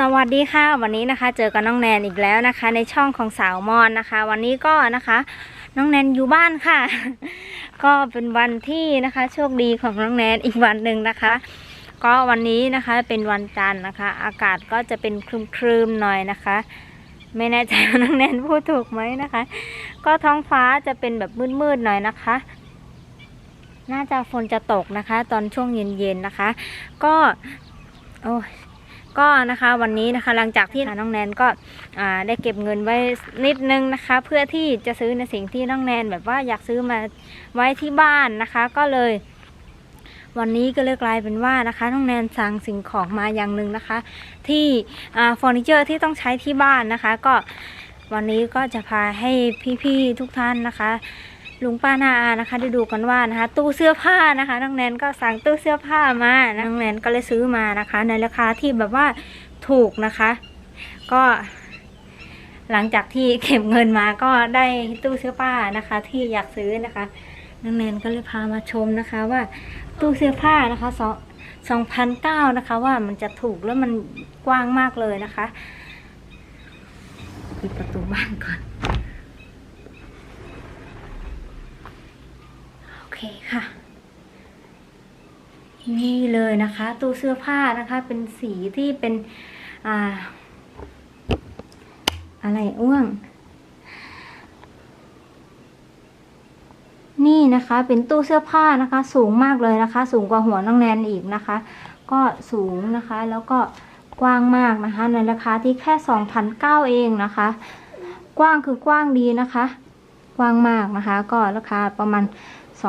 สวัสดีค่ะวันนี้นะคะ เจอกับน้องแนนอีกแล้วนะคะ ในช่องของสาวมอนนะคะ วันนี้ก็นะคะ น้องแนนอยู่บ้านค่ะ ก็เป็นวันที่นะคะ โชคดีของน้องแนนอีกวันหนึ่งนะคะ ก็วันนี้นะคะเป็นวันจันทร์นะคะ อากาศก็จะเป็นครึมๆหน่อยนะคะ ไม่แน่ใจว่าน้องแนนพูดถูกไหมนะคะ ก็ท้องฟ้าจะเป็นแบบมืดๆหน่อยนะคะ น่าจะฝนจะตกนะคะ ตอนช่วงเย็นๆนะคะ ก็โอ้ ก็นะคะวันนี้นะคะหลังจากที่น้องแนนก็ได้เก็บเงินไว้นิดนึงนะคะ เพื่อที่จะซื้อในสิ่งที่น้องแนนแบบว่าอยากซื้อมาไว้ที่บ้านนะคะ ก็เลย วันนี้ก็เลยกลายเป็นว่านะคะน้องแนนสั่งสิ่งของมาอย่างหนึ่งนะคะ ที่เฟอร์นิเจอร์ที่ต้องใช้ที่บ้านนะคะ ก็วันนี้ก็จะพาให้พี่ๆทุกท่านนะคะ ลุงป้านาอานะคะได้ดูกันว่านะคะ ตู้เสื้อผ้านะคะน้องแนนก็สั่งตู้เสื้อผ้ามาน้องแนนก็เลยซื้อมานะคะ ในราคาที่แบบว่าถูกนะคะ ก็ หลังจากที่เก็บเงินมาก็ได้ตู้เสื้อผ้านะคะ ที่อยากซื้อนะคะน้องแนนก็เลยพามาชมนะคะว่าตู้เสื้อผ้านะคะสองสองพันเก้านะคะ ว่ามันจะถูกแล้วมันกว้างมากเลยนะคะปิดประตูบ้านก่อน โอเคค่ะ นี่เลยนะคะ ตู้เสื้อผ้านะคะ เป็นสีที่เป็นอ่าอะไรอ้วง นี่นะคะเป็นตู้เสื้อผ้านะคะ สูงมากเลยนะคะ สูงกว่าหัวน้องแนนอีกนะคะ ก็สูงนะคะ แล้วก็กว้างมากนะคะ ในราคาที่แค่สองพันเก้าเองนะคะ กว้างคือกว้างดีนะคะ กว้างมากนะคะ ก็ราคาประมาณ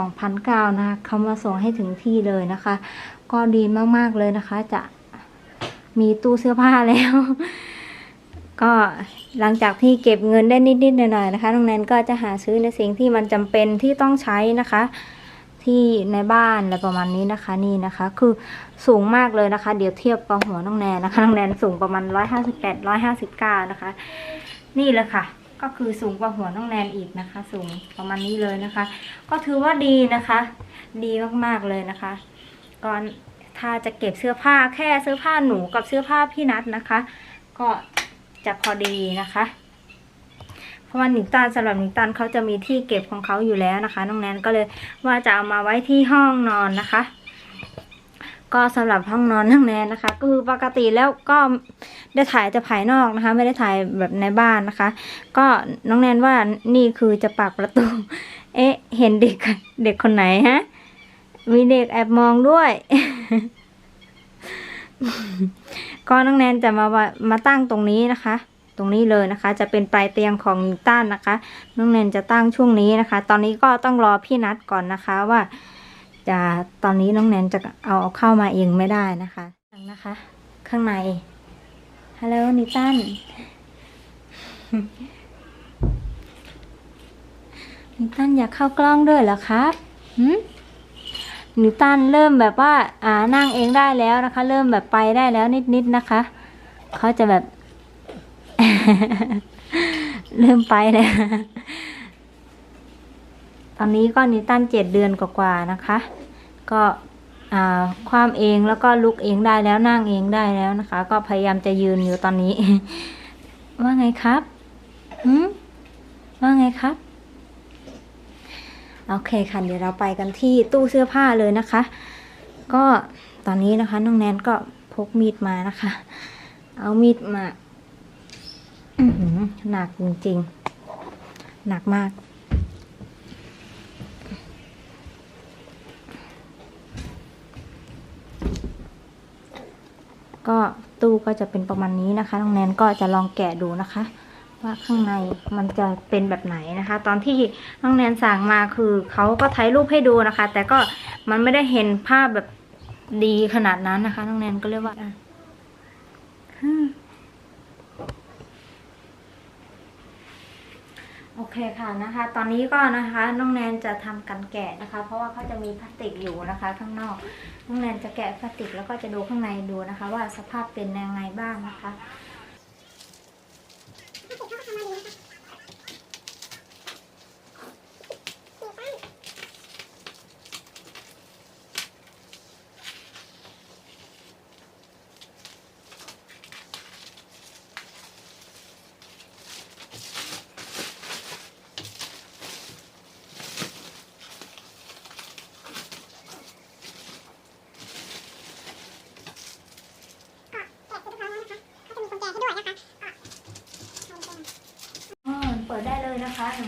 2,009นะคะเขามาส่งให้ถึงที่เลยนะคะ ก็ดีมากๆเลยนะคะ จะมีตู้เสื้อผ้าแล้ว ก็หลังจากที่เก็บเงินได้นิดๆหน่อยๆนะคะน้องแนนก็จะหาซื้อในสิ่งที่มันจำเป็นที่ต้องใช้นะคะที่ในบ้านอะไรประมาณนี้นะคะนี่นะคะ คือสูงมากเลยนะคะ เดี๋ยวเทียบกับหัวน้องแนนนะคะน้องแนนสูงประมาณ158 159นะคะ นี่เลยค่ะ ก็คือสูงกว่าหัวน้องแนนอีกนะคะ สูงประมาณนี้เลยนะคะ ก็ถือว่าดีนะคะ ดีมากๆเลยนะคะก่อนถ้าจะเก็บเสื้อผ้าแค่เสื้อผ้าหนูกับเสื้อผ้าพี่นัทนะคะ ก็จะพอดีนะคะ เพราะว่าหนิงตันสำหรับหนิงตันเขาจะมีที่เก็บของเขาอยู่แล้วนะคะน้องแนนก็เลยว่าจะเอามาไว้ที่ห้องนอนนะคะ ก็สำหรับห้องนอนน้องแนนนะคะ ก็คือปกติแล้วก็ ได้ถ่ายแต่ภายนอกนะคะ ไม่ได้ถ่ายแบบในบ้านนะคะ ก็น้องแนนว่านี่คือจะปักประตู เอ๊ะ เห็นเด็กเด็กคนไหนฮะ มีเด็กแอบมองด้วยก็น้องแนนจะมามาตั้งตรงนี้นะคะ ตรงนี้เลยนะคะ จะเป็นปลายเตียงของนิวตันนะคะ น้องแนนจะตั้งช่วงนี้นะคะ ตอนนี้ก็ต้องรอพี่นัดก่อนนะคะว่า จะตอนนี้น้องแนนจะเอาเข้ามาเองไม่ได้นะคะนะคะ ข้างใน ฮัลโหลนิตันนิตันอยากเข้ากล้องด้วยเหรอครับหืมนิตันเริ่มแบบว่า อ่านั่งเองได้แล้วนะคะ เริ่มแบบไปได้แล้วนิดๆนะคะ เขาจะแบบ เริ่มไปแล้วตอนนี้ก็นิตันเจ็ดเดือนกว่าๆนะคะ ก็ ความเองแล้วก็ลุกเองได้แล้วนั่งเองได้แล้วนะคะ ก็พยายามจะยืนอยู่ตอนนี้ ว่าไงครับหืมว่าไงครับโอเคค่ะเดี๋ยวเราไปกันที่ตู้เสื้อผ้าเลยนะคะ ก็ตอนนี้นะคะน้องแนนก็พกมีดมานะคะ เอามีดมาอื้อหือหนักจริงๆ หนักมาก ก็ตู้ก็จะเป็นประมาณนี้นะคะน้องแนนก็จะลองแกะดูนะคะ ว่าข้างในมันจะเป็นแบบไหนนะคะ ตอนที่น้องแนนสั่งมาคือเขาก็ถ่ายรูปให้ดูนะคะ แต่ก็มันไม่ได้เห็นภาพแบบดีขนาดนั้นนะคะน้องแนนก็เรียกว่าอะฮึ่ม โอเคค่ะนะคะ ตอนนี้ก็นะคะน้องแนนจะทำกันแกะนะคะ เพราะว่าเขาจะมีพลาสติกอยู่นะคะ ข้างนอกน้องแนนจะแกะพลาสติกแล้วก็จะดูข้างในดูนะคะ ว่าสภาพเป็นยังไงบ้างนะคะ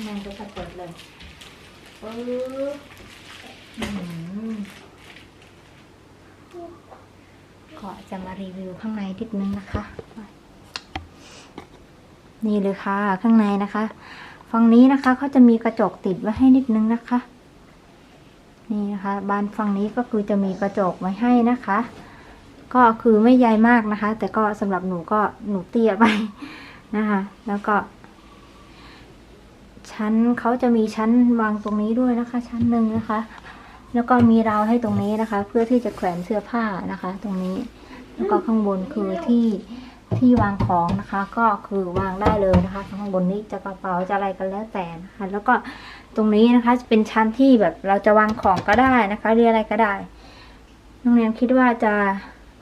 แนนก็จะเปิดเลยปึ๊บอื้อก็จะมารีวิวข้างในนิดนึงนะคะ นี่เลยค่ะ ข้างในนะคะฝั่งนี้นะคะเขาจะมีกระจกติดไว้ให้นิดนึงนะคะ นี่นะคะบานฝั่งนี้ก็คือจะมีกระจกไว้ให้นะคะ ก็คือไม่ใหญ่มากนะคะ แต่ก็สำหรับหนูก็หนูเตี้ยไปนะคะ แล้วก็ ชั้นเขาจะมีชั้นวางตรงนี้ด้วยนะคะ ชั้นหนึ่งนะคะ แล้วก็มีราวให้ตรงนี้นะคะ เพื่อที่จะแขวนเสื้อผ้านะคะ ตรงนี้ แล้วก็ข้างบนคือที่ที่วางของนะคะ ก็คือวางได้เลยนะคะ ข้างบนนี้จะกระเป๋าจะอะไรกันแล้วแต่นะคะ แล้วก็ตรงนี้นะคะจะเป็นชั้นที่แบบเราจะวางของก็ได้นะคะเรียอะไรก็ได้น้องแนนคิดว่าจะ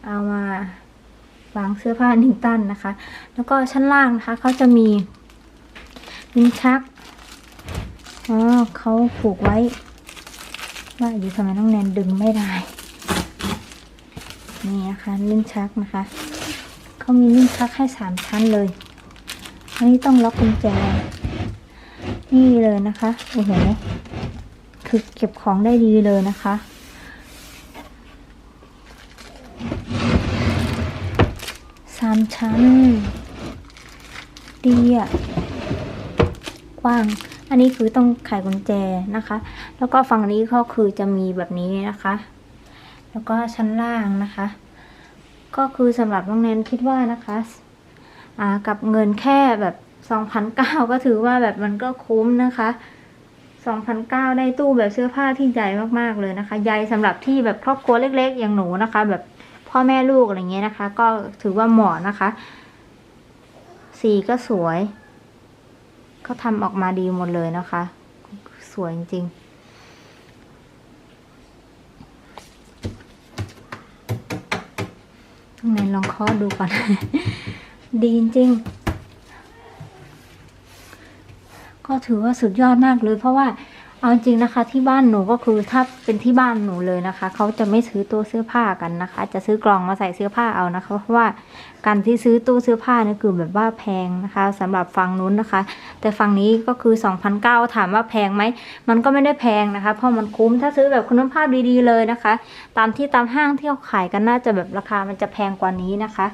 เอามาวางเสื้อผ้านิวตันนะคะ แล้วก็ชั้นล่างนะคะเขาจะมีลิ้นชัก อ๋อเขาผูกไว้ ว่าอยู่ทำไมน้องแนนดึงไม่ได้ นี่นะคะลิ้นชักนะคะ เขามีลิ้นชักให้สามชั้นเลย อันนี้ต้องล็อกกุญแจ นี่เลยนะคะ โอ้โห คือเก็บของได้ดีเลยนะคะ สามชั้น ดีอะกว้าง อันนี้คือต้องไขกุญแจนะคะ แล้วก็ฝั่งนี้ก็คือจะมีแบบนี้นะคะ แล้วก็ชั้นล่างนะคะ ก็คือสำหรับน้องแนนคิดว่านะคะอ่ากับเงินแค่แบบสองพันเก้าก็ถือว่าแบบมันก็คุ้มนะคะสองพันเก้าได้ตู้แบบเสื้อผ้าที่ใหญ่มากๆเลยนะคะ ใหญ่สำหรับที่แบบครอบครัวเล็ก ๆ อย่างหนูนะคะ แบบพ่อแม่ลูกอะไรเงี้ยนะคะ ก็ถือว่าเหมาะนะคะ สีก็สวย เขาทำออกมาดีหมดเลยนะคะ สวยจริงๆตรงไหนลองเคาะดูก่อน ดีจริง ก็ถือว่าสุดยอดมากเลยเพราะว่า เอาจริงนะคะที่บ้านหนูก็คือถ้าเป็นที่บ้านหนูเลยนะคะ เขาจะไม่ซื้อตู้เสื้อผ้ากันนะคะ จะซื้อกล่องมาใส่เสื้อผ้าเอานะคะ เพราะว่าการที่ซื้อตู้เสื้อผ้าเนี่ยคือแบบว่าแพงนะคะสำหรับฝั่งนู้นนะคะ แต่ฝั่งนี้ก็คือ2,009ถามว่าแพงไหมมันก็ไม่ได้แพงนะคะ เพราะมันคุ้มถ้าซื้อแบบคุณภาพดีๆเลยนะคะ ตามที่ตามห้างที่เขาขายกันน่าจะแบบราคามันจะแพงกว่านี้นะคะ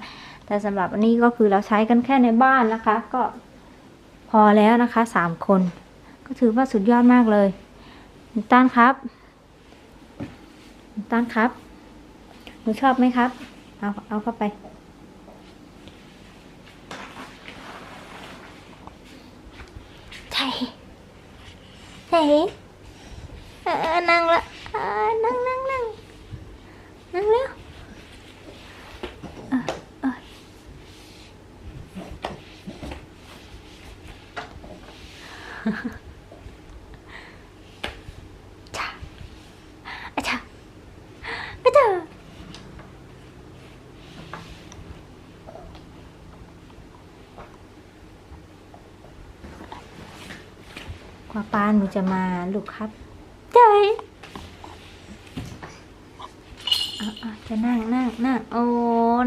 แต่สำหรับอันนี้ก็คือเราใช้กันแค่ในบ้านนะคะ ก็พอแล้วนะคะสามคน ก็ถือว่าสุดยอดมากเลยนิต้านครับนิต้านครับหนูชอบไหมครับ เอาเอาเข้าไป ใช่ใช่เออนั่งละเออนั่งนั่งนั่งนั่งเร็วเออเออจ้าอาจ้าอาจ้าก ว่าป้าหนูจะมาลูกครับใจอะอะจะนั่งนั่งนั่งโอ้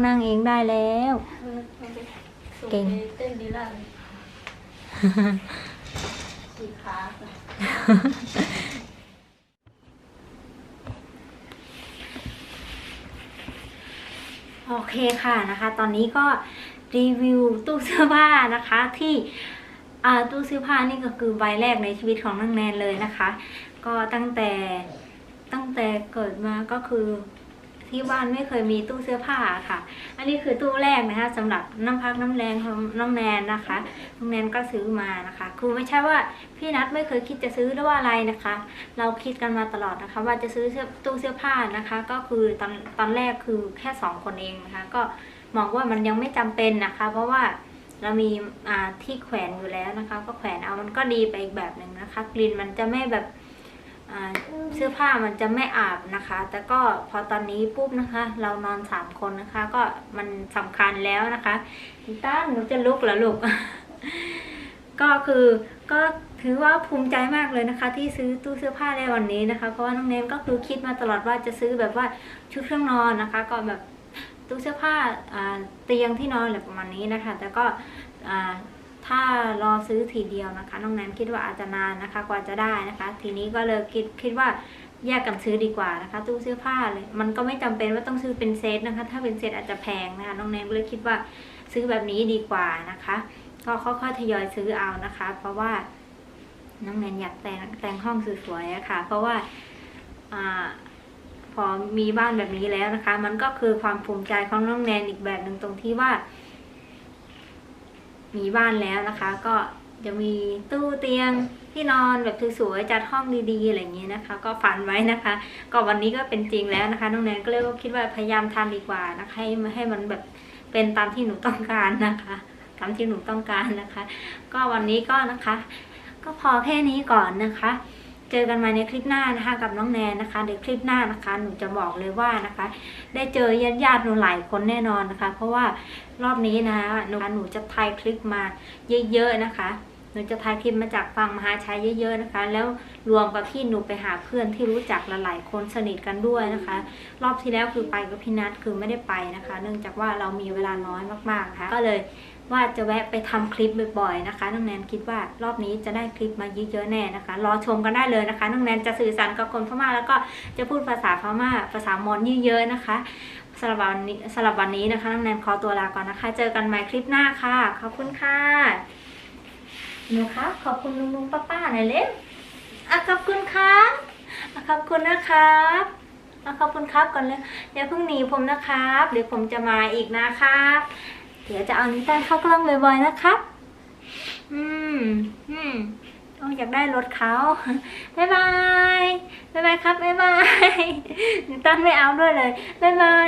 นั่งเองได้แล้ว เก่งเต้นดีล่าสีขาโอเคค่ะนะคะ ตอนนี้ก็รีวิวตู้เสื้อผ้านะคะที่อ่า ตู้เสื้อผ้านี่ก็คือใบแรกในชีวิตของนังแนนเลยนะคะ ก็ตั้งแต่ตั้งแต่เกิดมาก็คือที่บ้านไม่เคยมีตู้เสื้อผ้าค่ะ อันนี้คือตู้แรกนะคะสำหรับน้ำพักน้ำแรงของน้องแนนนะคะน้องแนนก็ซื้อมานะคะ คือไม่ใช่ว่าพี่นัทไม่เคยคิดจะซื้อหรือว่าอะไรนะคะ เราคิดกันมาตลอดนะคะ ว่าจะซื้อเสื้อตู้เสื้อผ้านะคะ ก็คือตอนตอนแรกคือแค่สองคนเองนะคะ ก็มองว่ามันยังไม่จำเป็นนะคะ เพราะว่า เรามีอ่าที่แขวนอยู่แล้วนะคะ ก็แขวนเอามันก็ดีไปอีกแบบหนึ่งนะคะ กลิ่นมันจะไม่แบบเสื้อผ้ามันจะไม่อาบนะคะ แต่ก็พอตอนนี้ปุ๊บนะคะ เรานอนสามคนนะคะ ก็มันสำคัญแล้วนะคะต้านหนูจะลุกเหรอลูก ก็คือก็ถือว่าภูมิใจมากเลยนะคะ ที่ซื้อตู้เสื้อผ้าในวันนี้นะคะ เพราะว่าน้องเนมก็คือคิดมาตลอดว่าจะซื้อแบบว่าชุดเครื่องนอนนะคะ ก็แบบ ตู้เสื้อผ้าเตียงที่นอนอะไรประมาณนี้นะคะ แต่ก็ถ้ารอซื้อทีเดียวนะคะ น้องแนนคิดว่าอาจจะนานนะคะ กว่าจะได้นะคะ ทีนี้ก็เลยคิดคิดว่าแยกกันซื้อดีกว่านะคะ ตู้เสื้อผ้าเลยมันก็ไม่จำเป็นว่าต้องซื้อเป็นเซตนะคะ ถ้าเป็นเซตอาจจะแพงนะคะ น้องแนนก็เลยคิดว่าซื้อแบบนี้ดีกว่านะคะ ก็ค่อยๆทยอยซื้อเอานะคะ เพราะว่าน้องแนนอยากแต่งแต่งห้องสวยๆอะค่ะ เพราะว่าอ่า พอมีบ้านแบบนี้แล้วนะคะ มันก็คือความภูมิใจของน้องแนนอีกแบบหนึ่งตรงที่ว่า มีบ้านแล้วนะคะ ก็จะมีตู้เตียงที่นอนแบบสวยๆจัดห้องดีๆอะไรอย่างนี้นะคะ ก็ฝันไว้นะคะ ก็วันนี้ก็เป็นจริงแล้วนะคะน้องแนนก็เลยว่าคิดว่าพยายามทำดีกว่านะคะให้ให้มันแบบเป็นตามที่หนูต้องการนะคะตามที่หนูต้องการนะคะ ก็วันนี้ก็นะคะ ก็พอแค่นี้ก่อนนะคะ เจอกันใหมาในคลิปหน้านะคะกับน้องแนนนะคะเดี๋ยวคลิปหน้านะคะ หนูจะบอกเลยว่านะคะ ได้เจอญาติญาติๆหนูหลายคนแน่นอนนะคะ เพราะว่ารอบนี้นะหนูหนูจะถ่ายคลิปมาเยอะๆนะคะหนูจะถ่ายคลิปมาจากฝั่งมหาชัยเยอะๆนะคะ แล้วรวมกับที่หนูไปหาเพื่อนที่รู้จักหลายๆคนสนิทกันด้วยนะคะ รอบที่แล้วคือไปกับพี่นัทคือไม่ได้ไปนะคะ เนื่องจากว่าเรามีเวลาน้อยมากๆนะคะก็เลย ว่าจะแวะไปทำคลิปบ่อยๆนะคะน้องแนนคิดว่ารอบนี้จะได้คลิปมาเยอะๆแน่นะคะ รอชมกันได้เลยนะคะน้องแนนจะสื่อสารกับคนพม่าแล้วก็จะพูดภาษาพม่าภาษามอญเยอะๆนะคะสำหรับวันนี้สำหรับวันนี้นะคะน้องแนนขอตัวลาก่อนนะคะ เจอกันใหม่คลิปหน้าค่ะขอบคุณค่ะหนูครับขอบคุณลุงลุงป้าป้าหน่อยเล็กอะขอบคุณครับอะขอบคุณนะครับอะขอบคุณครับก่อนเลยเดี๋ยวเพิ่งหนีผมนะครับเดี๋ยวผมจะมาอีกนะครับ เดี๋ยวจะเอานิตันเข้ากล้องบ่อยๆนะครับ อืม อืมโอ้อยากได้รถเขาบ๊ายบายบ๊ายบายครับบ๊ายบายนิตันไม่เอาด้วยเลยบ๊ายบาย